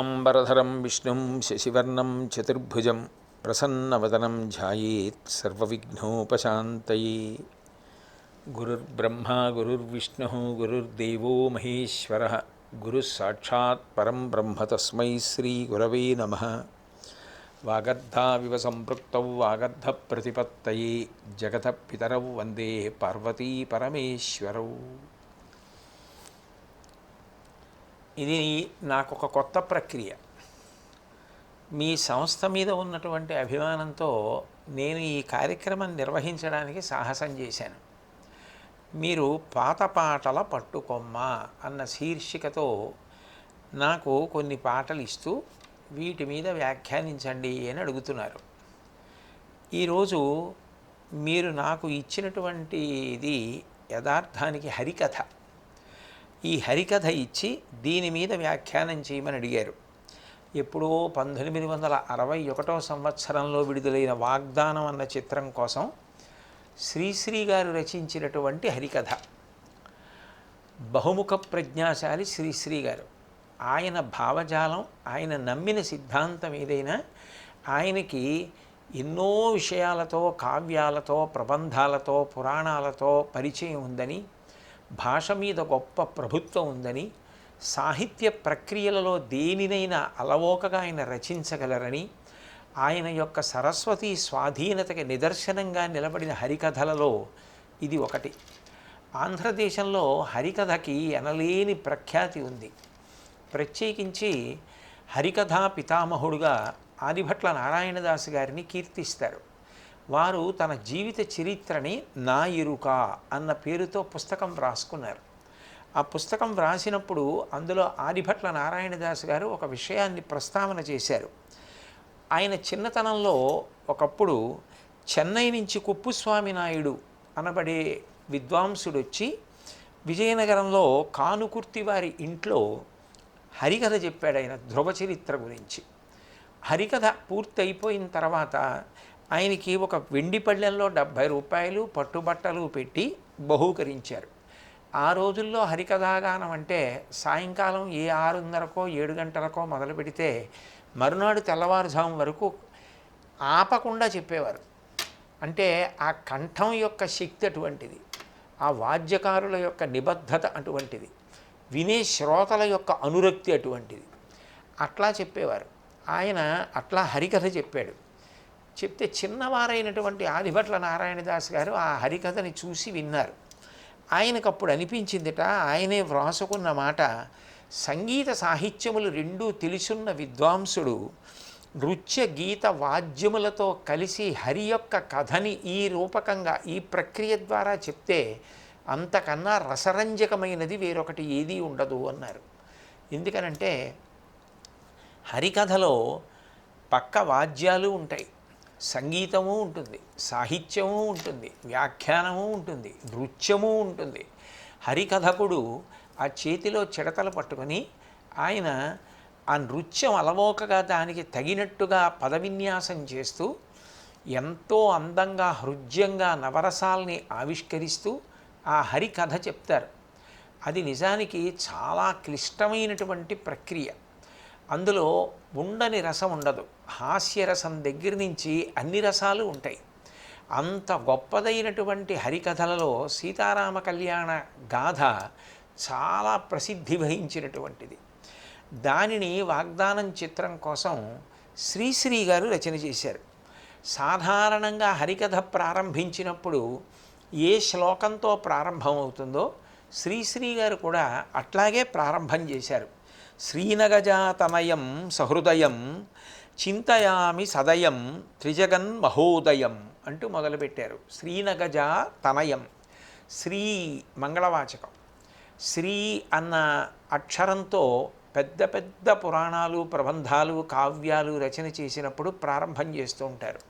पीताम्बरधरं विष्णुं शशिवर्णं चतुर्भुजं प्रसन्नवदनं ध्यायेत् सर्वविघ्नोपशान्तये। गुरुर्ब्रह्मा, गुरुर्विष्णुः, गुरुर्देवो महेश्वरः, गुरुस्साक्षात् परं ब्रह्म तस्मै श्रीगुरवे नमः। वागर्धाविव सम्पृक्तौ वागर्धप्रतिपत्तये जगतः पितरौ वंदे पार्वतीपरमेश्वरौ ఇది నాకు ఒక కొత్త ప్రక్రియ. మీ సంస్థ మీద ఉన్నటువంటి అభిమానంతో నేను ఈ కార్యక్రమం నిర్వహించడానికి సాహసం చేశాను. మీరు పాత పాటల పట్టుకొమ్మ అన్న శీర్షికతో నాకు కొన్ని పాటలు ఇస్తూ వీటి మీద వ్యాఖ్యానించండి అని అడుగుతున్నారు. ఈరోజు మీరు నాకు ఇచ్చినటువంటి ఇది యథార్థానికి హరికథ. ఈ హరికథ ఇచ్చి దీని మీద వ్యాఖ్యానం చేయమని అడిగారు. ఎప్పుడో పంతొమ్మిది వందల అరవై ఒకటో సంవత్సరంలో విడుదలైన వాగ్దానం అన్న చిత్రం కోసం శ్రీశ్రీ గారు రచించినటువంటి హరికథ. బహుముఖ ప్రజ్ఞాశాలి శ్రీశ్రీ గారు. ఆయన భావజాలం ఆయన నమ్మిన సిద్ధాంతం ఏదైనా ఆయనకి ఎన్నో విషయాలతో కావ్యాలతో ప్రబంధాలతో పురాణాలతో పరిచయం ఉందని భాష మీద గొప్ప ప్రభుత్వం ఉందని సాహిత్య ప్రక్రియలలో దేనినైనా అలవోకగా ఆయన రచించగలరని ఆయన యొక్క సరస్వతి స్వాధీనతకి నిదర్శనంగా నిలబడిన హరికథలలో ఇది ఒకటి. ఆంధ్రదేశంలో హరికథకి ఎనలేని ప్రఖ్యాతి ఉంది. ప్రత్యేకించి హరికథా పితామహుడుగా ఆదిభట్ల నారాయణదాస్ గారిని కీర్తిస్తారు. వారు తన జీవిత చరిత్రని నా ఇరుక అన్న పేరుతో పుస్తకం వ్రాసుకున్నారు ఆ పుస్తకం వ్రాసినప్పుడు అందులో ఆదిభట్ల నారాయణదాస్ గారు ఒక విషయాన్ని ప్రస్తావన చేశారు. ఆయన చిన్నతనంలో ఒకప్పుడు చెన్నై నుంచి కుప్పుస్వామి నాయుడు అనబడే విద్వాంసుడు వచ్చి విజయనగరంలో కానుకుర్తి వారి ఇంట్లో హరికథ చెప్పాడు ఆయన ధ్రువ చరిత్ర గురించి. హరికథ పూర్తి అయిపోయిన తర్వాత ఆయనకి ఒక వెండి పళ్ళెంలో డెబ్భై రూపాయలు పట్టుబట్టలు పెట్టి బహూకరించారు. ఆ రోజుల్లో హరికథాగానం అంటే సాయంకాలం ఏ ఆరున్నరకో ఏడు గంటలకో మొదలు పెడితే మరునాడు తెల్లవారుజాము వరకు ఆపకుండా చెప్పేవారు. అంటే ఆ కంఠం యొక్క శక్తి అటువంటిది ఆ వాద్యకారుల యొక్క నిబద్ధత అటువంటిది వినే శ్రోతల యొక్క అనురక్తి అటువంటిది. అట్లా చెప్పేవారు. ఆయన అట్లా హరికథ చెప్పాడు. చెప్తే చిన్నవారైనటువంటి ఆదిభట్ల నారాయణదాస్ గారు ఆ హరికథని చూసి విన్నారు. ఆయనకు అప్పుడు అనిపించిందిట ఆయనే వ్రాసుకున్న మాట సంగీత సాహిత్యములు రెండూ తెలుసున్న విద్వాంసుడు నృత్య గీత వాద్యములతో కలిసి హరి యొక్క కథని ఈ రూపకంగా ఈ ప్రక్రియ ద్వారా చెప్తే అంతకన్నా రసరంజకమైనది వేరొకటి ఏదీ ఉండదు అన్నారు. ఎందుకనంటే హరికథలో పక్క వాద్యాలు ఉంటాయి. సంగీతము ఉంటుంది సాహిత్యము ఉంటుంది వ్యాఖ్యానము ఉంటుంది నృత్యము ఉంటుంది. హరికథకుడు ఆ చేతిలో చిడతలు పట్టుకొని ఆయన ఆ నృత్యం అలవోకగా దానికి తగినట్టుగా పదవిన్యాసం చేస్తూ ఎంతో అందంగా హృద్యంగా నవరసాల్ని ఆవిష్కరిస్తూ ఆ హరికథ చెప్తారు. అది నిజానికి చాలా క్లిష్టమైనటువంటి ప్రక్రియ. అందులో ఉండని రసం ఉండదు. హాస్యరసం దగ్గర నుంచి అన్ని రసాలు ఉంటాయి. అంత గొప్పదైనటువంటి హరికథలలో సీతారామ కళ్యాణ గాథ చాలా ప్రసిద్ధి వహించినటువంటిది. దానిని వాగ్దానం చిత్రం కోసం శ్రీశ్రీ గారు రచన చేశారు. సాధారణంగా హరికథ ప్రారంభించినప్పుడు ఏ శ్లోకంతో ప్రారంభమవుతుందో శ్రీశ్రీ గారు కూడా అట్లాగే ప్రారంభం చేశారు. శ్రీనగజాతనయం సహృదయం చింతయామి సదయం త్రిజగన్ మహోదయం అంటూ మొదలుపెట్టారు. శ్రీనగజ తనయం శ్రీ మంగళవాచకం. శ్రీ అన్న అక్షరంతో పెద్ద పెద్ద పురాణాలు ప్రబంధాలు కావ్యాలు రచన చేసినప్పుడు ప్రారంభం చేస్తూ ఉంటారు.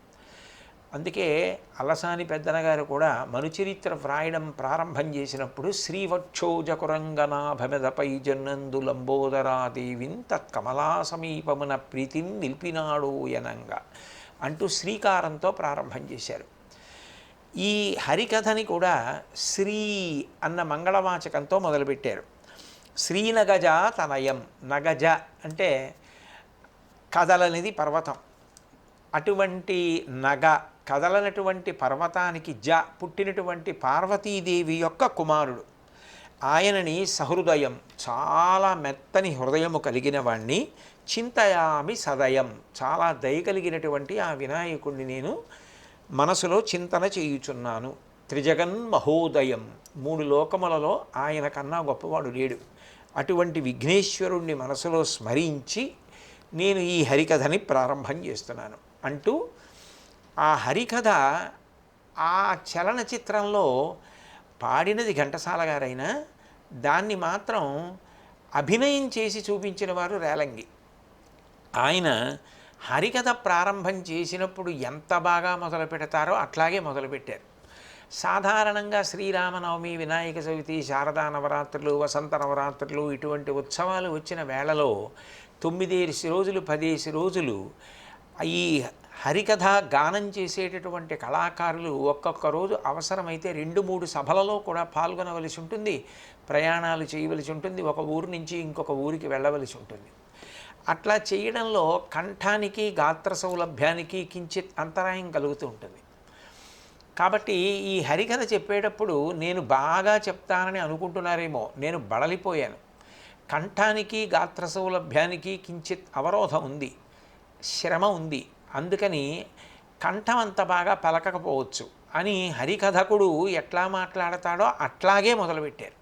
అందుకే అలసాని పెద్దనగారు కూడా మనుచరిత్ర వ్రాయడం ప్రారంభం చేసినప్పుడు శ్రీవక్షోజకురంగనాభమెదపై జన్నందు లంబోదరాదేవిన్ తత్కమలా సమీపమున ప్రీతిని నిలిపినాడు యనంగా అంటూ శ్రీకారంతో ప్రారంభం చేశారు. ఈ హరికథని కూడా శ్రీ అన్న మంగళవాచకంతో మొదలుపెట్టారు. శ్రీనగజ తనయం నగజ అంటే కథలనేది పర్వతం. అటువంటి నగ కదలనటువంటి పర్వతానికి జ పుట్టినటువంటి పార్వతీదేవి యొక్క కుమారుడు. ఆయనని సహృదయం చాలా మెత్తని హృదయము కలిగిన వాణ్ణి చింతయామి సదయం. చాలా దయ కలిగినటువంటి ఆ వినాయకుడిని నేను మనసులో చింతన చేయుచున్నాను. త్రిజగన్ మహోదయం. మూడు లోకములలో ఆయన కన్నా గొప్పవాడు లేడు. అటువంటి విఘ్నేశ్వరుణ్ణి మనసులో స్మరించి నేను ఈ హరికథని ప్రారంభం చేస్తున్నాను. అంటూ ఆ హరికథ ఆ చలనచిత్రంలో పాడినది ఘంటసాల గారైనా దాన్ని మాత్రం అభినయం చేసి చూపించిన వారు రేలంగి. ఆయన హరికథ ప్రారంభం చేసినప్పుడు ఎంత బాగా మొదలు పెడతారో అట్లాగే మొదలుపెట్టారు సాధారణంగా శ్రీరామనవమి వినాయక చవితి శారదా నవరాత్రులు వసంత నవరాత్రులు ఇటువంటి ఉత్సవాలు వచ్చిన వేళలో తొమ్మిదేసి రోజులు పదేసి రోజులు ఈ హరికథ గానం చేసేటటువంటి కళాకారులు ఒక్కొక్క రోజు అవసరమైతే రెండు మూడు సభలలో కూడా పాల్గొనవలసి ఉంటుంది ప్రయాణాలు చేయవలసి ఉంటుంది ఒక ఊరు నుంచి ఇంకొక ఊరికి వెళ్ళవలసి ఉంటుంది. అట్లా చేయడంలో కంఠానికి గాత్ర సౌలభ్యానికి కించిత్ అంతరాయం కలుగుతూ ఉంటుంది. కాబట్టి ఈ హరికథ చెప్పేటప్పుడు నేను బాగా చెప్తానని అనుకుంటున్నారేమో నేను బడలిపోయాను. కంఠానికి గాత్ర సౌలభ్యానికి కించిత్ అవరోధం ఉంది శ్రమ ఉంది. అందుకని కంఠం అంత బాగా పలకకపోవచ్చు అని హరికథకుడు ఎట్లా మాట్లాడతాడో అట్లాగే మొదలుపెట్టారు.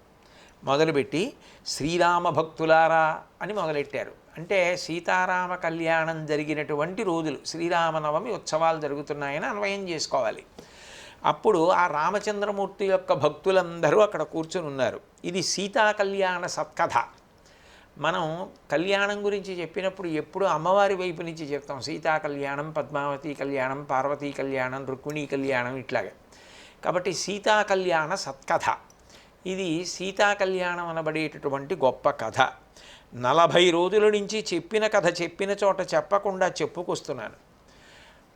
మొదలుపెట్టి శ్రీరామ భక్తులారా అని మొదలెట్టారు. అంటే సీతారామ కళ్యాణం జరిగినటువంటి రోజులు శ్రీరామనవమి ఉత్సవాలు జరుగుతున్నాయని అన్వయం చేసుకోవాలి. అప్పుడు ఆ రామచంద్రమూర్తి యొక్క భక్తులందరూ అక్కడ కూర్చుని ఉన్నారు. ఇది సీతా కళ్యాణ సత్కథ. మనం కళ్యాణం గురించి చెప్పినప్పుడు ఎప్పుడు అమ్మవారి వైపు నుంచి చెప్తాం. సీతా కళ్యాణం పద్మావతి కళ్యాణం పార్వతీ కళ్యాణం రుక్మిణీ కళ్యాణం ఇట్లాగే. కాబట్టి సీతా కళ్యాణ సత్కథ. ఇది సీతా కళ్యాణం అనబడేటటువంటి గొప్ప కథ. నలభై రోజుల నుంచి చెప్పిన కథ చెప్పిన చోట చెప్పకుండా చెప్పుకొస్తున్నాను.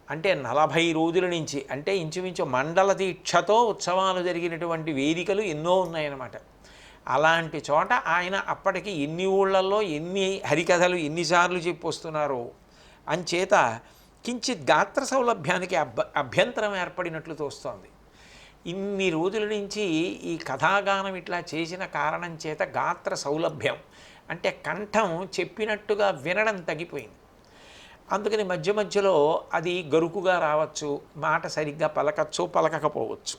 అంటే నలభై రోజుల నుంచి అంటే ఇంచుమించు మండల దీక్షతో ఉత్సవాలు జరిగినటువంటి వేదికలు ఎన్నో ఉన్నాయన్నమాట. అలాంటి చోట ఆయన అప్పటికి ఎన్ని ఊళ్ళల్లో ఎన్ని హరికథలు ఎన్నిసార్లు చెప్పి వస్తున్నారో అంచేత కించిత్ గాత్ర సౌలభ్యానికి అభ్య అభ్యంతరం ఏర్పడినట్లు తోస్తోంది. ఇన్ని రోజుల నుంచి ఈ కథాగానం ఇట్లా చేసిన కారణం చేత గాత్ర సౌలభ్యం అంటే కంఠం చెప్పినట్టుగా వినడం తగ్గిపోయింది. అందుకని మధ్య మధ్యలో అది గరుకుగా రావచ్చు మాట సరిగ్గా పలకచ్చు పలకకపోవచ్చు.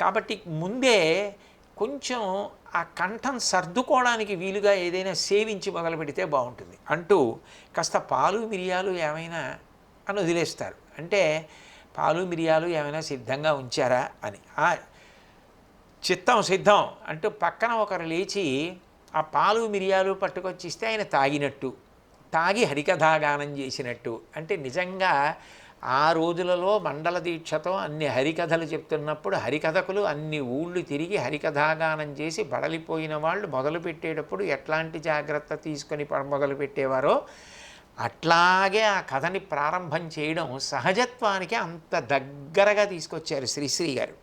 కాబట్టి ముందే కొంచెం ఆ కంఠం సర్దుకోవడానికి వీలుగా ఏదైనా సేవించి మొదలు పెడితే బాగుంటుంది. అంటూ కాస్త పాలు మిరియాలు ఏమైనా అని వదిలేస్తారు. అంటే పాలు మిరియాలు ఏమైనా సిద్ధంగా ఉంచారా అని. ఆ చిత్తం సిద్ధం అంటూ పక్కన ఒకరు లేచి ఆ పాలు మిరియాలు పట్టుకొచ్చిస్తే ఆయన తాగినట్టు తాగి హరికథాగానం చేసినట్టు. అంటే నిజంగా ఆ రోజులలో మండల దీక్షతో అన్ని హరికథలు చెప్తున్నప్పుడు హరికథకులు అన్ని ఊళ్ళు తిరిగి హరికథాగానం చేసి బడలిపోయిన వాళ్ళు మొదలుపెట్టేటప్పుడు ఎట్లాంటి జాగ్రత్త తీసుకొని మొదలుపెట్టేవారో అట్లాగే ఆ కథని ప్రారంభం చేయడం సహజత్వానికి అంత దగ్గరగా తీసుకొచ్చారు శ్రీశ్రీ గారు.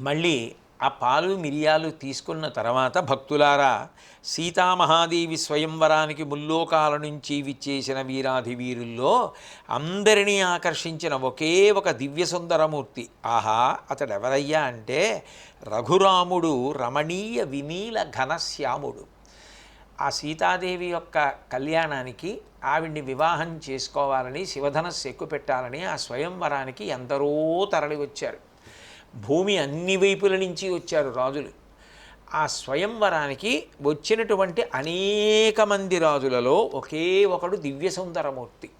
మళ్ళీ ఆ పాలు మిరియాలు తీసుకున్న తర్వాత భక్తులారా సీతామహాదేవి స్వయంవరానికి ముల్లోకాల నుంచి విచ్చేసిన వీరాధి వీరుల్లో అందరినీ ఆకర్షించిన ఒకే ఒక దివ్య సుందరమూర్తి ఆహా అతడెవరయ్యా అంటే రఘురాముడు రమణీయ వినీల ఘనశ్యాముడు. ఆ సీతాదేవి యొక్క కళ్యాణానికి ఆవిడ్ని వివాహం చేసుకోవాలని శివధనస్సు ఎక్కువ పెట్టాలని ఆ స్వయంవరానికి ఎందరో తరలి వచ్చారు భూమి అన్ని వైపుల నుంచి వచ్చారు రాజులు. ఆ స్వయంవరానికి వచ్చినటువంటి అనేక మంది రాజులలో ఒకే ఒకడు దివ్య సుందరమూర్తి.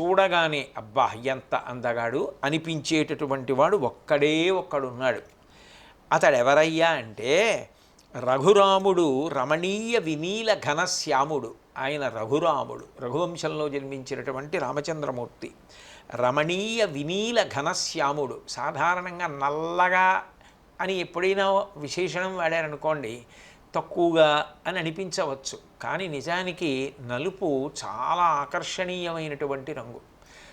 చూడగానే అబ్బా ఎంత అందగాడు అనిపించేటటువంటి వాడు ఒక్కడే ఒక్కడున్నాడు. అతడెవరయ్యా అంటే రఘురాముడు రమణీయ వినీల ఘనశ్యాముడు. ఆయన రఘురాముడు రఘువంశంలో జన్మించినటువంటి రామచంద్రమూర్తి. రమణీయ వినీల ఘనశ్యాముడు. సాధారణంగా నల్లగా అని ఎప్పుడైనా విశేషణం వాడారనుకోండి తక్కువగా అని అనిపించవచ్చు. కానీ నిజానికి నలుపు చాలా ఆకర్షణీయమైనటువంటి రంగు.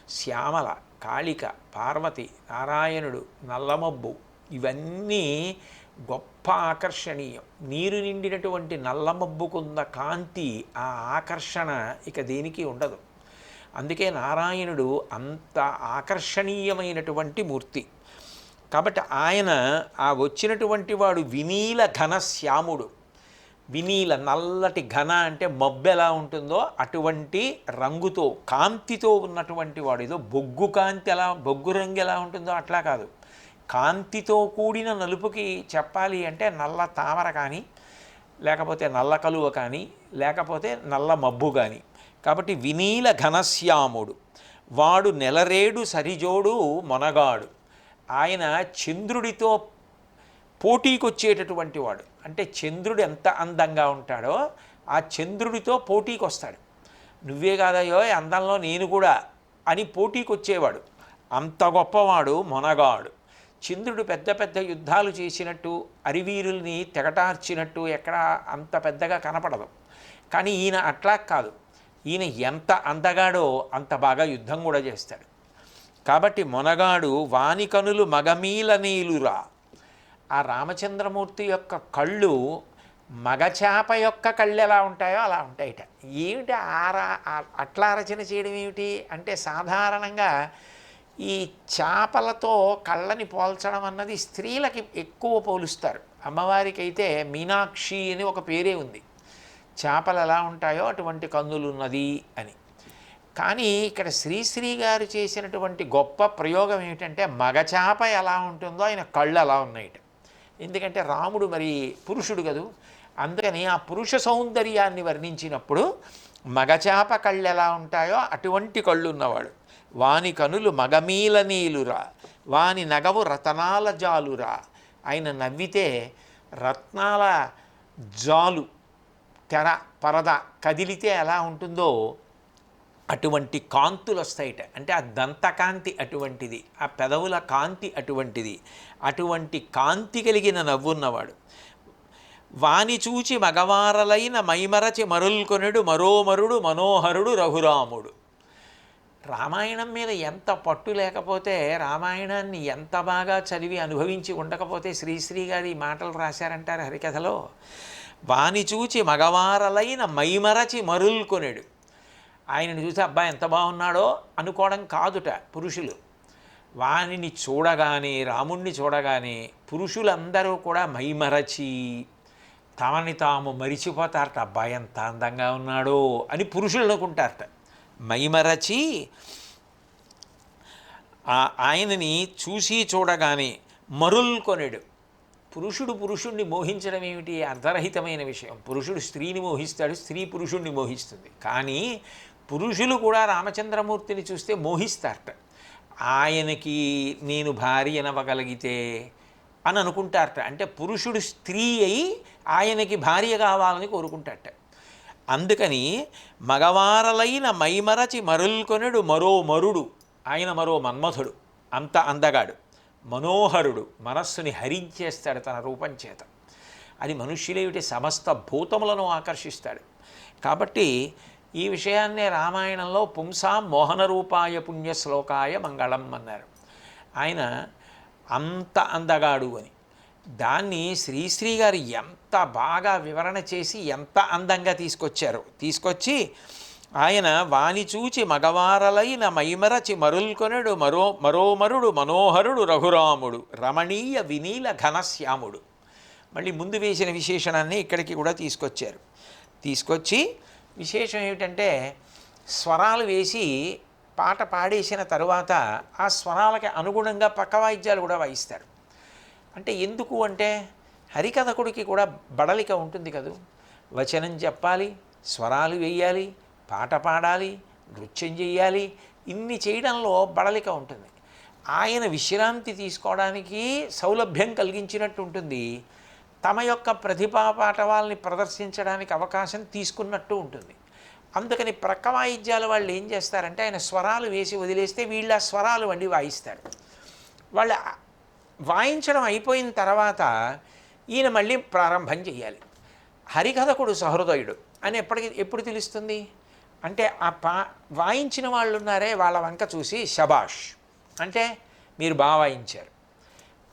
శ్యామల కాళిక పార్వతి నారాయణుడు నల్లమబ్బు ఇవన్నీ గొప్ప ఆకర్షణీయం. నీరు నిండినటువంటి నల్ల కాంతి ఆ ఆకర్షణ ఇక దేనికి ఉండదు. అందుకే నారాయణుడు అంత ఆకర్షణీయమైనటువంటి మూర్తి. కాబట్టి ఆయన ఆ వచ్చినటువంటి వాడు వినీల ఘన శ్యాముడు. వినీల నల్లటి ఘన అంటే మబ్బు ఎలా ఉంటుందో అటువంటి రంగుతో కాంతితో ఉన్నటువంటి వాడు. ఏదో బొగ్గు కాంతి ఎలా బొగ్గు రంగు ఎలా ఉంటుందో అట్లా కాదు. కాంతితో కూడిన నలుపుకి చెప్పాలి అంటే నల్ల తామర కానీ లేకపోతే నల్ల కలువ కానీ లేకపోతే నల్ల మబ్బు కానీ. కాబట్టి వినీల ఘనశ్యాముడు. వాడు నెలరేడు సరిజోడు మొనగాడు. ఆయన చంద్రుడితో పోటీకొచ్చేటటువంటి వాడు. అంటే చంద్రుడు ఎంత అందంగా ఉంటాడో ఆ చంద్రుడితో పోటీకి వస్తాడు నువ్వే కాదయ్యో అందంలో నేను కూడా అని పోటీకి వచ్చేవాడు అంత గొప్పవాడు మొనగాడు. చంద్రుడు పెద్ద పెద్ద యుద్ధాలు చేసినట్టు అరివీరుల్ని తెగటార్చినట్టు ఎక్కడా అంత పెద్దగా కనపడదు. కానీ ఈయన అట్లా కాదు. ఈయన ఎంత అందగాడో అంత బాగా యుద్ధం కూడా చేస్తాడు. కాబట్టి మొనగాడు వాని కనులు మగమీల నీలురా. ఆ రామచంద్రమూర్తి యొక్క కళ్ళు మగచాప యొక్క కళ్ళు ఎలా ఉంటాయో అలా ఉంటాయిట. ఏమిటి ఆరా అట్లా రచన చేయడం ఏమిటి? అంటే సాధారణంగా ఈ చేపలతో కళ్ళని పోల్చడం అన్నది స్త్రీలకి ఎక్కువ పోలుస్తారు. అమ్మవారికి అయితే మీనాక్షి అని ఒక పేరే ఉంది. చేపలు ఎలా ఉంటాయో అటువంటి కన్నులు ఉన్నది అని. కానీ ఇక్కడ శ్రీశ్రీ గారు చేసినటువంటి గొప్ప ప్రయోగం ఏమిటంటే మగచాప ఎలా ఉంటుందో ఆయన కళ్ళు అలా ఉన్నాయిట. ఎందుకంటే రాముడు మరి పురుషుడు కదూ. అందుకని ఆ పురుష సౌందర్యాన్ని వర్ణించినప్పుడు మగచాప కళ్ళు ఎలా ఉంటాయో అటువంటి కళ్ళు ఉన్నవాడు. వాని కనులు మగమీల నీలురా వాని నగవు రతనాల జాలురా. ఆయన నవ్వితే రత్నాల జాలు తెర పరద కదిలితే ఎలా ఉంటుందో అటువంటి కాంతులు వస్తాయిట. అంటే ఆ దంతకాంతి అటువంటిది ఆ పెదవుల కాంతి అటువంటిది అటువంటి కాంతి కలిగిన నవ్వున్నవాడు. వాని చూచి మగవారలైన మైమరచి మరుల్కొనుడు మరోమరుడు మనోహరుడు రఘురాముడు. రామాయణం మీద ఎంత పట్టు లేకపోతే రామాయణాన్ని ఎంత బాగా చదివి అనుభవించి ఉండకపోతే శ్రీశ్రీ గారి మాటలు రాశారంటారు హరికథలో. వాని చూచి మగవారలైన మైమరచి మరుల్కొనేడు. ఆయనని చూసి అబ్బాయి ఎంత బాగున్నాడో అనుకోవడం కాదుట పురుషులు. వానిని చూడగానే రాముణ్ణి చూడగానే పురుషులందరూ కూడా మైమరచి తమని తాము మరిచిపోతారట. అబ్బాయి ఎంత అందంగా ఉన్నాడో అని పురుషులు అనుకుంటారట. మైమరచి ఆయనని చూసి చూడగానే మరుల్కొనేడు. పురుషుడు పురుషుణ్ణి మోహించడం ఏమిటి? అర్ధరహితమైన విషయం. పురుషుడు స్త్రీని మోహిస్తాడు స్త్రీ పురుషుణ్ణి మోహిస్తుంది. కానీ పురుషులు కూడా రామచంద్రమూర్తిని చూస్తే మోహిస్తారట. ఆయనకి నేను భార్య అనవగలిగితే అని అనుకుంటారట. అంటే పురుషుడు స్త్రీ అయి ఆయనకి భార్య కావాలని కోరుకుంటారట. అందుకని మగవారలైన మైమరచి మరుల్కొనెడు మరో మరుడు. ఆయన మరో మన్మథుడు. అంత అందగాడు. మనోహరుడు మనస్సుని హరించేస్తాడు తన రూపం చేత. అది మనుష్యులేమిటి సమస్త భూతములను ఆకర్షిస్తాడు. కాబట్టి ఈ విషయాన్నే రామాయణంలో పుంసాం మోహన రూపాయ పుణ్య శ్లోకాయ మంగళం అన్నారు. ఆయన అంత అందగాడు అని. దాన్ని శ్రీశ్రీ గారు ఎంత బాగా వివరణ చేసి ఎంత అందంగా తీసుకొచ్చారు తీసుకొచ్చి ఆయన వాని చూచి మగవారలైన మైమరచి మరుల్కొనడు మరో మరోమరుడు మనోహరుడు రఘురాముడు రమణీయ వినీల ఘనశ్యాముడు. మళ్ళీ ముందు వేసిన విశేషణాన్ని ఇక్కడికి కూడా తీసుకొచ్చారు. తీసుకొచ్చి విశేషం ఏమిటంటే స్వరాలు వేసి పాట పాడేసిన తరువాత ఆ స్వరాలకి అనుగుణంగా పక్క వాయిద్యాలు కూడా వాయిస్తారు. అంటే ఎందుకు అంటే హరికథకుడికి కూడా బడలిక ఉంటుంది కదూ. వచనం చెప్పాలి స్వరాలు వేయాలి పాట పాడాలి నృత్యం చేయాలి ఇన్ని చేయడంలో బడలిక ఉంటుంది. ఆయన విశ్రాంతి తీసుకోవడానికి సౌలభ్యం కలిగించినట్టు ఉంటుంది. తమ యొక్క ప్రతిభా పాఠవాల్ని ప్రదర్శించడానికి అవకాశం తీసుకున్నట్టు ఉంటుంది. అందుకని ప్రక్క వాయిద్యాల వాళ్ళు ఏం చేస్తారంటే ఆయన స్వరాలు వేసి వదిలేస్తే వీళ్ళ స్వరాలు వండి వాయిస్తారు. వాళ్ళ వాయించడం అయిపోయిన తర్వాత ఈయన మళ్ళీ ప్రారంభం చేయాలి హరికథకుడు సహృదయుడు అని ఎప్పటికి ఎప్పుడు తెలుస్తుంది? అంటే ఆ పా వాయించిన వాళ్ళు ఉన్నారే వాళ్ళ వంక చూసి శబాష్ అంటే మీరు బాగా వాయించారు.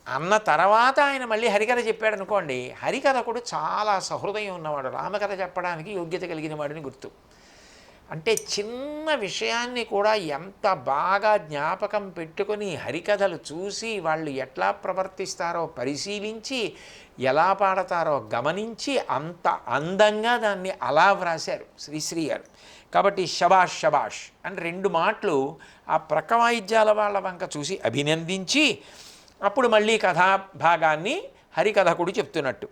అన్న తర్వాత ఆయన మళ్ళీ హరికథ చెప్పాడు అనుకోండి హరికథకుడు చాలా సహృదయం ఉన్నవాడు రామకథ చెప్పడానికి యోగ్యత కలిగిన వాడిని గుర్తు. అంటే చిన్న విషయాన్ని కూడా ఎంత బాగా జ్ఞాపకం పెట్టుకొని హరికథలు చూసి వాళ్ళు ఎట్లా ప్రవర్తిస్తారో పరిశీలించి ఎలా పాడతారో గమనించి అంత అందంగా దాన్ని అలా వ్రాశారు శ్రీశ్రీ గారు. కాబట్టి షబాష్ షబాష్ అని రెండు మాటలు ఆ ప్రకవాయిద్యాల వాళ్ళ వంక చూసి అభినందించి అప్పుడు మళ్ళీ కథా భాగాన్ని హరికథకుడు చెప్తున్నట్టు.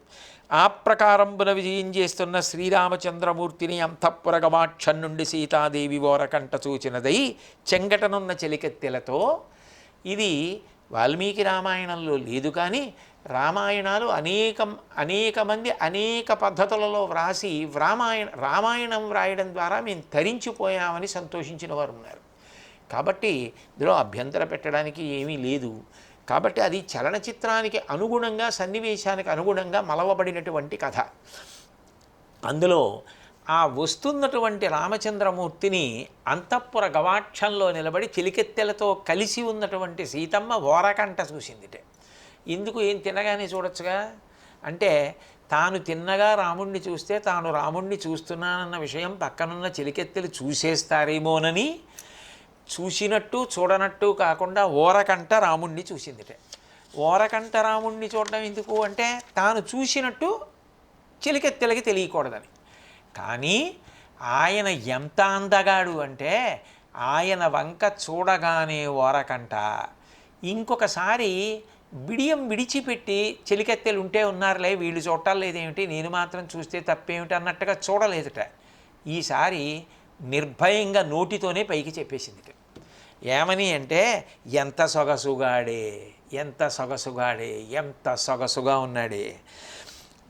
ఆ ప్రకారంబున విజయం చేస్తున్న శ్రీరామచంద్రమూర్తిని అంతఃపురగమాక్షం నుండి సీతాదేవి ఓరకంట చూచినదై చెంగటనున్న చెలికెత్తెలతో ఇది వాల్మీకి రామాయణంలో లేదు కానీ రామాయణాలు అనేకం అనేక మంది అనేక పద్ధతులలో వ్రాసి రామాయణ రామాయణం వ్రాయడం ద్వారా మేము తరించిపోయామని సంతోషించిన వారు ఉన్నారు. కాబట్టి ఇందులో అభ్యంతర పెట్టడానికి ఏమీ లేదు. కాబట్టి అది చలనచిత్రానికి అనుగుణంగా సన్నివేశానికి అనుగుణంగా మలవబడినటువంటి కథ. అందులో ఆ వస్తున్నటువంటి రామచంద్రమూర్తిని అంతఃపుర గవాక్షంలో నిలబడి చిలికెత్తెలతో కలిసి ఉన్నటువంటి సీతమ్మ ఓరకంట చూసిందిటే. ఎందుకు ఏం తినగానే చూడొచ్చుగా? అంటే తాను తిన్నగా రాముణ్ణి చూస్తే తాను రాముణ్ణి చూస్తున్నానన్న విషయం పక్కనున్న చిలికెత్తెలు చూసేస్తారేమోనని చూసినట్టు చూడనట్టు కాకుండా ఓరకంట రాముణ్ణి చూసిందిటే. ఓరకంట రాముణ్ణి చూడడం ఎందుకు అంటే తాను చూసినట్టు చిలికెత్తెలకి తెలియకూడదని. కానీ ఆయన ఎంత అందగాడు అంటే ఆయన వంక చూడగానే ఓరకంట. ఇంకొకసారి బిడియం విడిచిపెట్టి చెలికెత్తెలు ఉంటే ఉన్నారులే వీళ్ళు చూడటం లేదేమిటి? నేను మాత్రం చూస్తే తప్పేమిటి అన్నట్టుగా చూడలేదుట. ఈసారి నిర్భయంగా నోటితోనే పైకి చెప్పేసింది ఏమని అంటే ఎంత సొగసుగాడే ఎంత సొగసుగాడే ఎంత సొగసుగా ఉన్నాడే.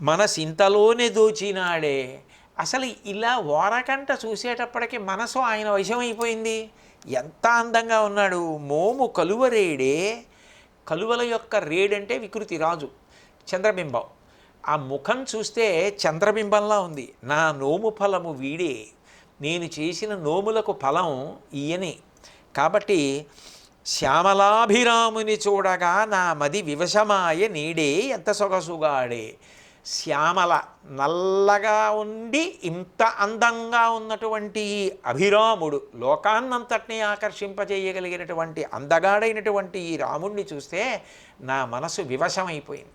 మనసింతలోనే దోచినాడే. అసలు ఇలా ఓరకంట చూసేటప్పటికి మనసు ఆయన వశమైపోయింది. ఎంత అందంగా ఉన్నాడు. మోము కలువరేడే. కలువల యొక్క రేడంటే వికృతి రాజు చంద్రబింబం. ఆ ముఖం చూస్తే చంద్రబింబంలా ఉంది. నా నోము ఫలము వీడే. నేను చేసిన నోములకు ఫలం ఈయనే. కాబట్టి శ్యామలాభిరాముని చూడగా నా మది వివశమాయ నీడే. ఎంత సొగసుగాడే. శ్యామల నల్లగా ఉండి ఇంత అందంగా ఉన్నటువంటి ఈ అభిరాముడు లోకాన్నంతటినీ ఆకర్షింపజేయగలిగినటువంటి అందగాడైనటువంటి ఈ రాముణ్ణి చూస్తే నా మనసు వివశమైపోయింది.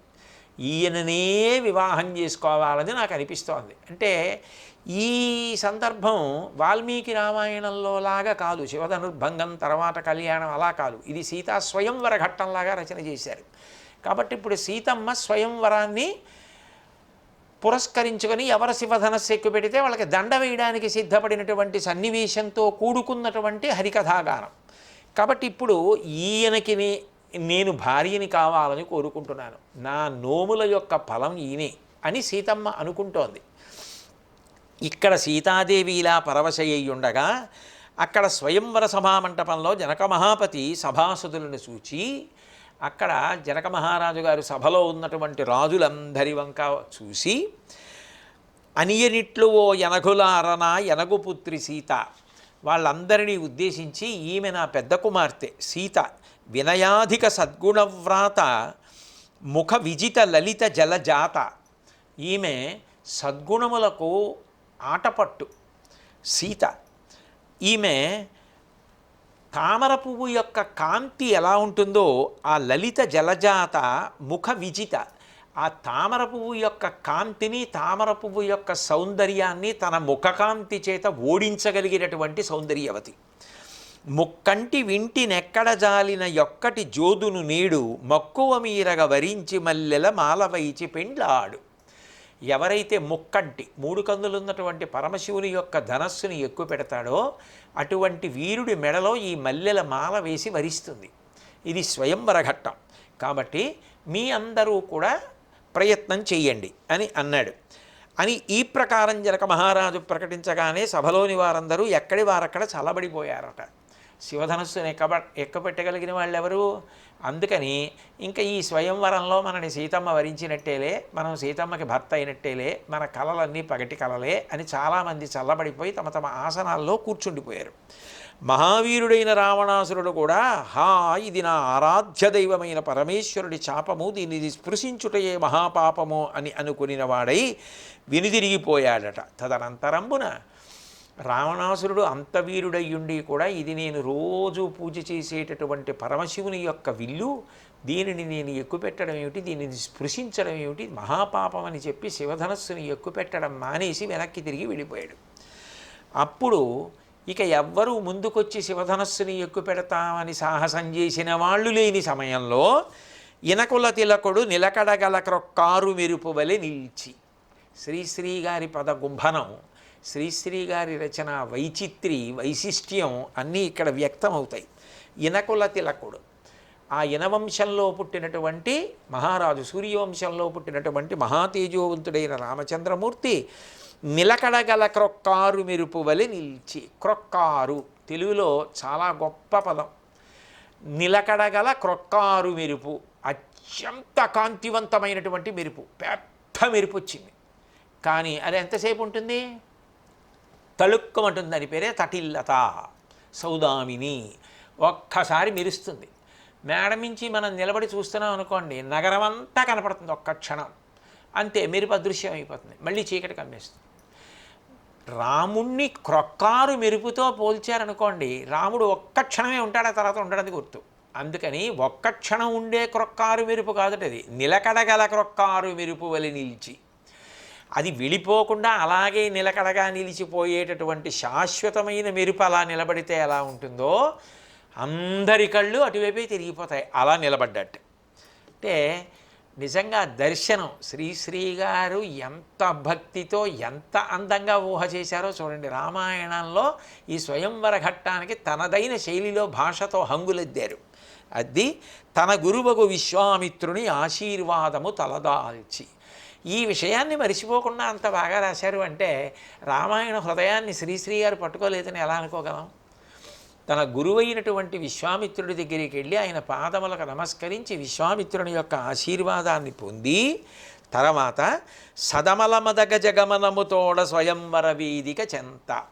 ఈయననే వివాహం చేసుకోవాలని నాకు అనిపిస్తోంది. అంటే ఈ సందర్భం వాల్మీకి రామాయణంలో లాగా కాదు శివధనుర్భంగం తర్వాత కళ్యాణం అలా కాదు. ఇది సీతా స్వయంవర ఘట్టంలాగా రచన చేశారు. కాబట్టి ఇప్పుడు సీతమ్మ స్వయంవరాన్ని పురస్కరించుకొని ఎవరు శివధనస్సు ఎక్కుపెడితే వాళ్ళకి దండ వేయడానికి సిద్ధపడినటువంటి సన్నివేశంతో కూడుకున్నటువంటి హరికథాగానం. కాబట్టి ఇప్పుడు ఈయనకి నేను భార్యని కావాలని కోరుకుంటున్నాను. నా నోముల యొక్క ఫలం ఈయనే అని సీతమ్మ అనుకుంటోంది. ఇక్కడ సీతాదేవి ఇలా పరవశయ్యి ఉండగా అక్కడ స్వయంవర సభామంటపంలో జనక మహాపతి సభాసుదులను సూచి అక్కడ జనక మహారాజు గారు సభలో ఉన్నటువంటి రాజులందరి వంక చూసి అనియనిట్లు ఓ ఎనగులారన ఎనగుపుత్రి సీత వాళ్ళందరినీ ఉద్దేశించి ఈమె నా పెద్ద కుమార్తె సీత వినయాధిక సద్గుణవ్రాత ముఖ విజిత లలిత జలజాత ఈమె సద్గుణములకు ఆటపట్టు సీత ఈమె తామర పువ్వు యొక్క కాంతి ఎలా ఉంటుందో ఆ లలిత జలజాత ముఖ విజిత. ఆ తామర పువ్వు యొక్క కాంతిని తామర పువ్వు యొక్క సౌందర్యాన్ని తన ముఖకాంతి చేత ఓడించగలిగినటువంటి సౌందర్యవతి. ముక్కంటి వింటి నెక్కడ జాలిన యొక్కటి జోదును నేడు మక్కువ మీరగ వరించి మల్లెల మాలవైచి పెండ్లాడు. ఎవరైతే ముక్కంటి మూడు కందులు ఉన్నటువంటి పరమశివుని యొక్క ధనస్సుని ఎక్కువ పెడతాడో అటువంటి వీరుడి మెడలో ఈ మల్లెల మాల వేసి వరిస్తుంది. ఇది స్వయంవర ఘట్టం. కాబట్టి మీ అందరూ కూడా ప్రయత్నం చెయ్యండి అని అన్నాడు. అని ఈ ప్రకారం జనక మహారాజు ప్రకటించగానే సభలోని వారందరూ ఎక్కడి వారక్కడ చల్లబడిపోయారట. శివధనస్సును ఎక్కబ ఎక్కబెట్టగలిగిన వాళ్ళు ఎవరు అందుకని ఇంకా ఈ స్వయంవరంలో మనని సీతమ్మ వరించినట్టేలే మనం సీతమ్మకి భర్త అయినట్టేలే మన కళలన్నీ పగటి కలలే అని చాలామంది చల్లబడిపోయి తమ తమ ఆసనాల్లో కూర్చుండిపోయారు. మహావీరుడైన రావణాసురుడు కూడా హా ఇది నా ఆరాధ్య దైవమైన పరమేశ్వరుడి చాపము దీనిది స్పృశించుటయే మహాపాపము అని అనుకునిన వాడై వినిదిరిగిపోయాడట. తదనంతరంబున రావణాసురుడు అంత వీరుడయ్యుండి కూడా ఇది నేను రోజు పూజ చేసేటటువంటి పరమశివుని యొక్క విల్లు దీనిని నేను ఎక్కుపెట్టడం ఏమిటి దీనిని స్పృశించడం ఏమిటి మహాపాపం అని చెప్పి శివధనస్సుని ఎక్కుపెట్టడం మానేసి వెనక్కి తిరిగి వెళ్ళిపోయాడు. అప్పుడు ఇక ఎవ్వరూ ముందుకొచ్చి శివధనస్సుని ఎక్కుపెడతామని సాహసం చేసిన వాళ్ళు లేని సమయంలో ఇనకుల తిలకుడు నిలకడగల క్రొక్కారు మెరుపు వలె నిలిచి. శ్రీశ్రీ గారి పద గుంభనం శ్రీశ్రీ గారి రచన వైచిత్రి వైశిష్ట్యం అన్నీ ఇక్కడ వ్యక్తమవుతాయి. ఇనకుల తిలకుడు. ఆ ఇనవంశంలో పుట్టినటువంటి మహారాజు సూర్యవంశంలో పుట్టినటువంటి మహాతేజోవంతుడైన రామచంద్రమూర్తి నిలకడగల క్రొక్కారు మెరుపు వలె నిలిచి క్రొక్కారు తెలుగులో చాలా గొప్ప పదం. నిలకడగల క్రొక్కారు మెరుపు అత్యంత కాంతివంతమైనటువంటి మెరుపు పెద్ద మెరుపు వచ్చింది. కానీ అది ఎంతసేపు ఉంటుంది? తళుక్కమంటుంది దాని పేరే తటిల్లత సౌదామిని. ఒక్కసారి మెరుస్తుంది. మేడ నుంచి మనం నిలబడి చూస్తున్నాం అనుకోండి నగరం అంతా కనపడుతుంది ఒక్క క్షణం. అంతే మెరుపు అదృశ్యం అయిపోతుంది. మళ్ళీ చీకటి కమ్మేస్తుంది. రాముణ్ణి క్రొక్కారు మెరుపుతో పోల్చారనుకోండి రాముడు ఒక్క క్షణమే ఉంటాడు ఆ తర్వాత ఉండడానికి గుర్తు. అందుకని ఒక్క క్షణం ఉండే క్రొక్కారు మెరుపు కాదుటది. అది నిలకడగల క్రొక్కారు మెరుపు వలి నిలిచి. అది వెళ్ళిపోకుండా అలాగే నిలకడగా నిలిచిపోయేటటువంటి శాశ్వతమైన మెరుపు అలా నిలబడితే ఎలా ఉంటుందో అందరి కళ్ళు అటువైపే తిరిగిపోతాయి. అలా నిలబడ్డట్టు. అంటే నిజంగా దర్శనం శ్రీశ్రీ గారు ఎంత భక్తితో ఎంత అందంగా ఊహ చేశారో చూడండి. రామాయణంలో ఈ స్వయంవర ఘట్టానికి తనదైన శైలిలో భాషతో హంగులెద్దారు. అది తన గురువగు విశ్వామిత్రుని ఆశీర్వాదము తలదాల్చి. ఈ విషయాన్ని మరిచిపోకుండా అంత బాగా రాశారు అంటే రామాయణ హృదయాన్ని శ్రీశ్రీ గారు పట్టుకోలేదని ఎలా అనుకోగలం? తన గురువైనటువంటి విశ్వామిత్రుడి దగ్గరికి వెళ్ళి ఆయన పాదములకు నమస్కరించి విశ్వామిత్రుని యొక్క ఆశీర్వాదాన్ని పొంది తర్వాత సదమల మదగ జగమనముతోడ స్వయంవర వీధిక చెంత.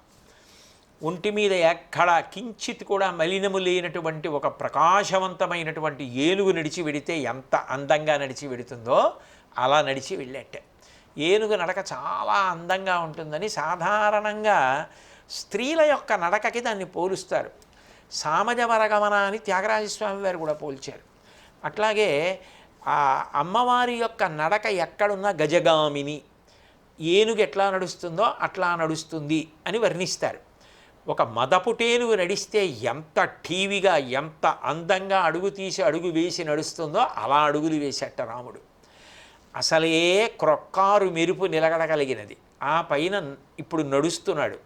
ఒంటి మీద ఎక్కడ కించిత్ కూడా మలినము లేనటువంటి ఒక ప్రకాశవంతమైనటువంటి ఏనుగు నడిచి వెడితే ఎంత అందంగా నడిచి వెడుతుందో అలా నడిచి వెళ్ళేట్టే. ఏనుగు నడక చాలా అందంగా ఉంటుందని సాధారణంగా స్త్రీల యొక్క నడకకి దాన్ని పోలుస్తారు. సామజవరగమన అని త్యాగరాజస్వామి వారు కూడా పోల్చారు. అట్లాగే ఆ అమ్మవారి యొక్క నడక ఎక్కడున్నా గజగామిని ఏనుగు ఎట్లా నడుస్తుందో అట్లా నడుస్తుంది అని వర్ణిస్తారు. ఒక మదపుటేనుగు నడిస్తే ఎంత టీవీగా ఎంత అందంగా అడుగు తీసి అడుగు వేసి నడుస్తుందో అలా అడుగులు వేసేట రాముడు. అసలే క్రొక్కారు మెరుపు నిలగడగలిగినది ఆ పైన ఇప్పుడు నడుస్తున్నాడు.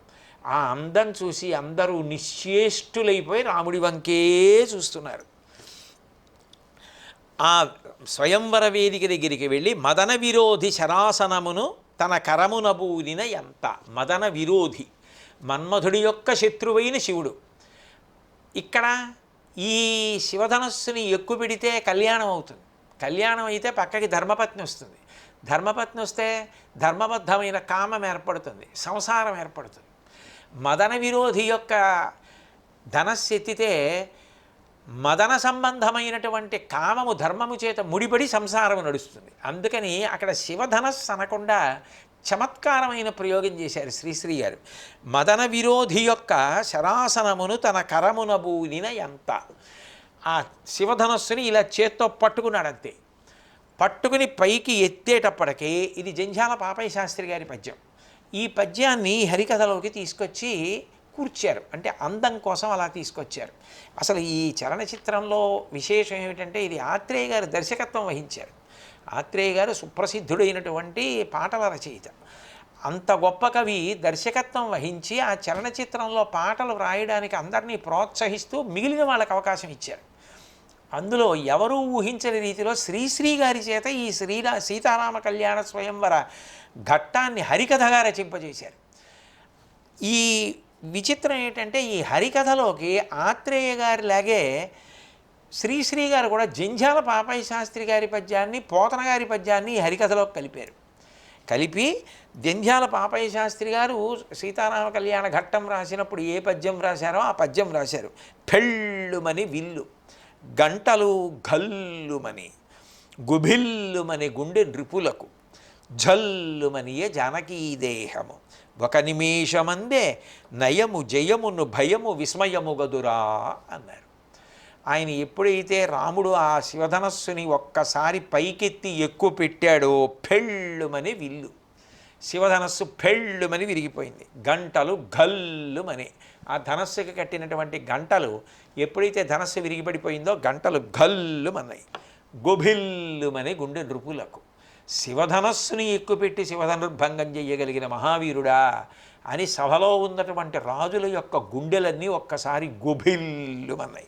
ఆ అందం చూసి అందరూ నిశ్చేష్టులైపోయి రాముడి వంకే చూస్తున్నారు. ఆ స్వయంవర వేదిక దగ్గరికి వెళ్ళి మదన విరోధి శరాసనమును తన కరమునబూనిన ఎంత? మదన విరోధి మన్మధుడి యొక్క శత్రువైన శివుడు. ఇక్కడ ఈ శివధనస్సుని ఎక్కుపెడితే కళ్యాణం అవుతుంది కళ్యాణం అయితే పక్కకి ధర్మపత్ని వస్తుంది. ధర్మపత్ని వస్తే ధర్మబద్ధమైన కామం ఏర్పడుతుంది సంసారం ఏర్పడుతుంది. మదన విరోధి యొక్క ధనస్సు మదన సంబంధమైనటువంటి కామము ధర్మము చేత ముడిపడి సంసారము నడుస్తుంది. అందుకని అక్కడ శివధనస్సు అనకుండా చమత్కారమైన ప్రయోగం చేశారు శ్రీశ్రీ గారు. మదన విరోధి యొక్క శరాసనమును తన కరమునబూనిన ఎంత ఆ శివధనస్సుని ఇలా చేత్తో పట్టుకున్నాడు అంతే పట్టుకుని పైకి ఎత్తేటప్పటికీ ఇది జంజాల పాపయ్య శాస్త్రి గారి పద్యం. ఈ పద్యాన్ని హరికథలోకి తీసుకొచ్చి కూర్చారు. అంటే అందం కోసం అలా తీసుకొచ్చారు. అసలు ఈ చలనచిత్రంలో విశేషం ఏమిటంటే ఇది ఆత్రేయ గారు దర్శకత్వం వహించారు. ఆత్రేయ గారు సుప్రసిద్ధుడైనటువంటి పాటల రచయిత. అంత గొప్ప కవి దర్శకత్వం వహించి ఆ చలనచిత్రంలో పాటలు రాయడానికి అందరినీ ప్రోత్సహిస్తూ మిగిలిన వాళ్ళకి అవకాశం ఇచ్చారు. అందులో ఎవరూ ఊహించని రీతిలో శ్రీశ్రీ గారి చేత ఈ శ్రీరా సీతారామ కళ్యాణ స్వయంవర ఘట్టాన్ని హరికథగా రచింపజేశారు. ఈ విచిత్రం ఏంటంటే ఈ హరికథలోకి ఆత్రేయ గారి లాగే శ్రీశ్రీ గారు కూడా జంజాల పాపయ్య శాస్త్రి గారి పద్యాన్ని పోతన గారి పద్యాన్ని ఈ హరికథలోకి కలిపారు. కలిపి జంధ్యాల పాపయ్య శాస్త్రి గారు సీతారామ కళ్యాణ ఘట్టం రాసినప్పుడు ఏ పద్యం రాశారో ఆ పద్యం రాశారు. పెళ్ళుమని విల్లు. గంటలు ఘల్లుమని గుభిల్లుమని గుండె నృపులకు జల్లుమనియే జానకీ దేహము. ఒక నిమిషమందే నయము జయమును భయము విస్మయము గదురా అన్నారు. ఆయన ఎప్పుడైతే రాముడు ఆ శివధనస్సుని ఒక్కసారి పైకెత్తి ఎక్కువ పెట్టాడో పెళ్ళుమని విల్లు. శివధనస్సు పెళ్ళుమని విరిగిపోయింది. గంటలు గల్లుమని ఆ ధనస్సుకి కట్టినటువంటి గంటలు ఎప్పుడైతే ధనస్సు విరిగిపడిపోయిందో గంటలు గల్లుమన్నాయి. గొభిల్లుమని గుండె నృపులకు. శివధనస్సుని ఎక్కుపెట్టి శివధనుర్భంగం చెయ్యగలిగిన మహావీరుడా అని సభలో ఉన్నటువంటి రాజుల యొక్క గుండెలన్నీ ఒక్కసారి గుభిల్లుమన్నాయి.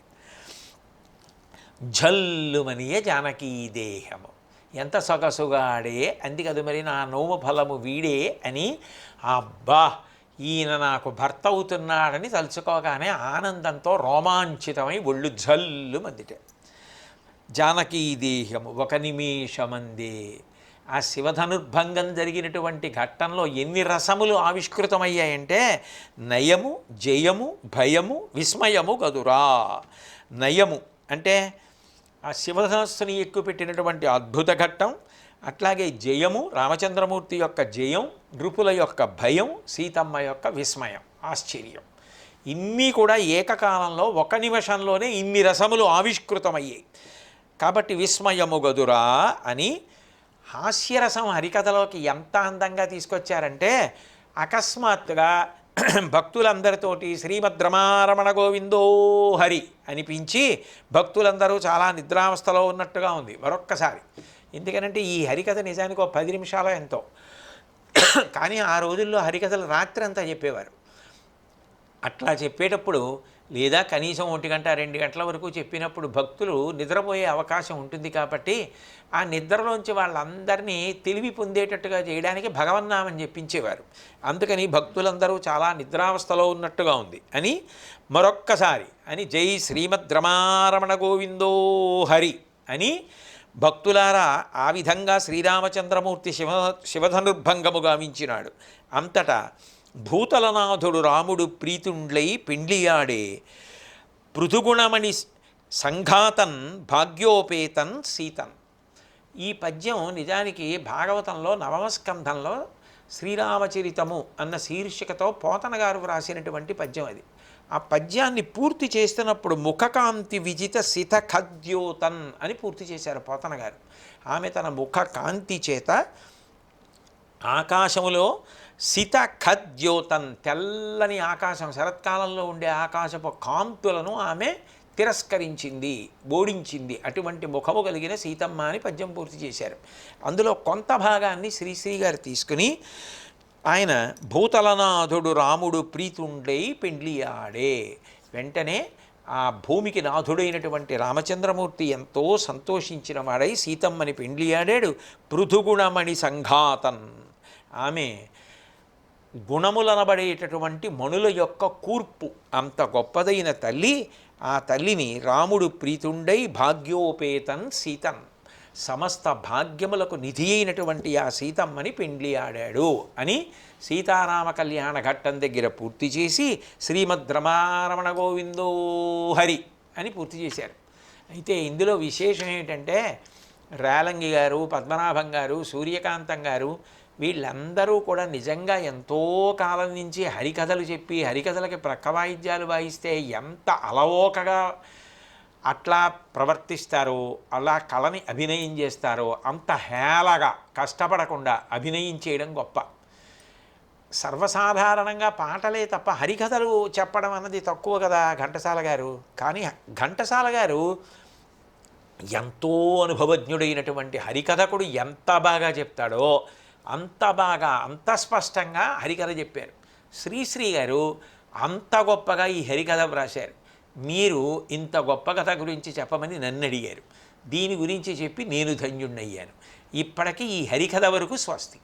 జల్లుమనియే జానకీ దేహము. ఎంత సొగసుగాడే అంది కదా మరి నా నోము ఫలము వీడే అని అబ్బా ఈయన నాకు భర్త అవుతున్నాడని తలుచుకోగానే ఆనందంతో రోమాంచితమై ఒళ్ళు జల్లు మందిటే జానకీ దేహము ఒక నిమిషమందే. ఆ శివధనుర్భంగం జరిగినటువంటి ఘట్టంలో ఎన్ని రసములు ఆవిష్కృతమయ్యాయంటే నయము జయము భయము విస్మయము గదురా. నయము అంటే ఆ శివధనస్సుని ఎక్కుపెట్టినటువంటి అద్భుత ఘట్టం అట్లాగే జయము రామచంద్రమూర్తి యొక్క జయం నృపుల యొక్క భయం సీతమ్మ యొక్క విస్మయం ఆశ్చర్యం. ఇన్ని కూడా ఏకకాలంలో ఒక నిమిషంలోనే ఇన్ని రసములు ఆవిష్కృతమయ్యాయి. కాబట్టి విస్మయము గదురా అని హాస్యరసం హరికథలోకి ఎంత అందంగా తీసుకొచ్చారంటే అకస్మాత్తుగా భక్తులందరితోటి శ్రీమద్ రమారమణ గోవిందో హరి అనిపించి భక్తులందరూ చాలా నిద్రావస్థలో ఉన్నట్టుగా ఉంది మరొక్కసారి. ఎందుకనంటే ఈ హరికథ నిజానికి ఒక పది నిమిషాలు ఎంతో. కానీ ఆ రోజుల్లో హరికథలు రాత్రి అంతా చెప్పేవారు. అట్లా చెప్పేటప్పుడు లేదా కనీసం ఒంటి గంట రెండు గంటల వరకు చెప్పినప్పుడు భక్తులు నిద్రపోయే అవకాశం ఉంటుంది కాబట్టి ఆ నిద్రలోంచి వాళ్ళందరినీ తెలివి పొందేటట్టుగా చేయడానికి భగవన్నామని చెప్పించేవారు అందుకని భక్తులందరూ చాలా నిద్రావస్థలో ఉన్నట్టుగా ఉంది. అని మరొక్కసారి అని జై శ్రీమద్ రమారమణ గోవిందో హరి అని భక్తులారా ఆ విధంగా శ్రీరామచంద్రమూర్తి శివ శివధనుర్భంగము గావించినాడు. అంతటా భూతలనాథుడు రాముడు ప్రీతుండ్లై పిండ్లియాడే పృథుగుణమణి సంఘాతన్ భాగ్యోపేతన్ సీతన్. ఈ పద్యం నిజానికి భాగవతంలో నవమస్కంధంలో శ్రీరామచరితము అన్న శీర్షికతో పోతన గారు వ్రాసినటువంటి పద్యం అది. ఆ పద్యాన్ని పూర్తి చేస్తున్నప్పుడు ముఖకాంతి విజిత సిత ఖద్యోతన్ అని పూర్తి చేశారు పోతన గారు. ఆమె తన ముఖ కాంతి చేత ఆకాశములో సిత ఖద్యోతన్ తెల్లని ఆకాశం శరత్కాలంలో ఉండే ఆకాశపు కాంతులను ఆమె తిరస్కరించింది బోడించింది. అటువంటి ముఖము కలిగిన సీతమ్మ అని పద్యం పూర్తి చేశారు. అందులో కొంత భాగాన్ని శ్రీశ్రీ గారు తీసుకుని ఆయన భూతలనాథుడు రాముడు ప్రీతుండై పెండ్లియాడే. వెంటనే ఆ భూమికి నాథుడైనటువంటి రామచంద్రమూర్తి ఎంతో సంతోషించిన వాడై సీతమ్మని పెండ్లియాడాడు. పృథుగుణమణి సంఘాతన్. ఆమె గుణములనబడేటటువంటి మణుల యొక్క కూర్పు అంత గొప్పదైన తల్లి. ఆ తల్లిని రాముడు ప్రీతుండై భాగ్యోపేతన్ సీతన్. సమస్త భాగ్యములకు నిధి అయినటువంటి ఆ సీతమ్మని పెండ్లి ఆడాడు అని సీతారామ కళ్యాణ ఘట్టం దగ్గర పూర్తి చేసి శ్రీమద్ రమారమణ గోవిందో హరి అని పూర్తి చేశారు. అయితే ఇందులో విశేషం ఏంటంటే రేలంగి గారు పద్మనాభం గారు సూర్యకాంతం గారు వీళ్ళందరూ కూడా నిజంగా ఎంతో కాలం నుంచి హరికథలు చెప్పి హరికథలకి ప్రక్క వాయిద్యాలు వాయిస్తే ఎంత అలవోకగా అట్లా ప్రవర్తిస్తారో అలా కళని అభినయం చేస్తారో అంత హేళగా కష్టపడకుండా అభినయం చేయడం గొప్ప. సర్వసాధారణంగా పాటలే తప్ప హరికథలు చెప్పడం అన్నది తక్కువ కదా ఘంటసాల గారు. కానీ ఘంటసాల గారు ఎంతో అనుభవజ్ఞుడైనటువంటి హరికథకుడు ఎంత బాగా చెప్తాడో అంత బాగా అంత స్పష్టంగా హరికథ చెప్పారు. శ్రీశ్రీ గారు అంత గొప్పగా ఈ హరికథ వ్రాశారు. మీరు ఇంత గొప్ప కథ గురించి చెప్పమని నన్ను అడిగారు దీని గురించి చెప్పి నేను ధన్యుణ్ణయ్యాను. ఇప్పటికీ ఈ హరికథ వరకు స్వస్తి.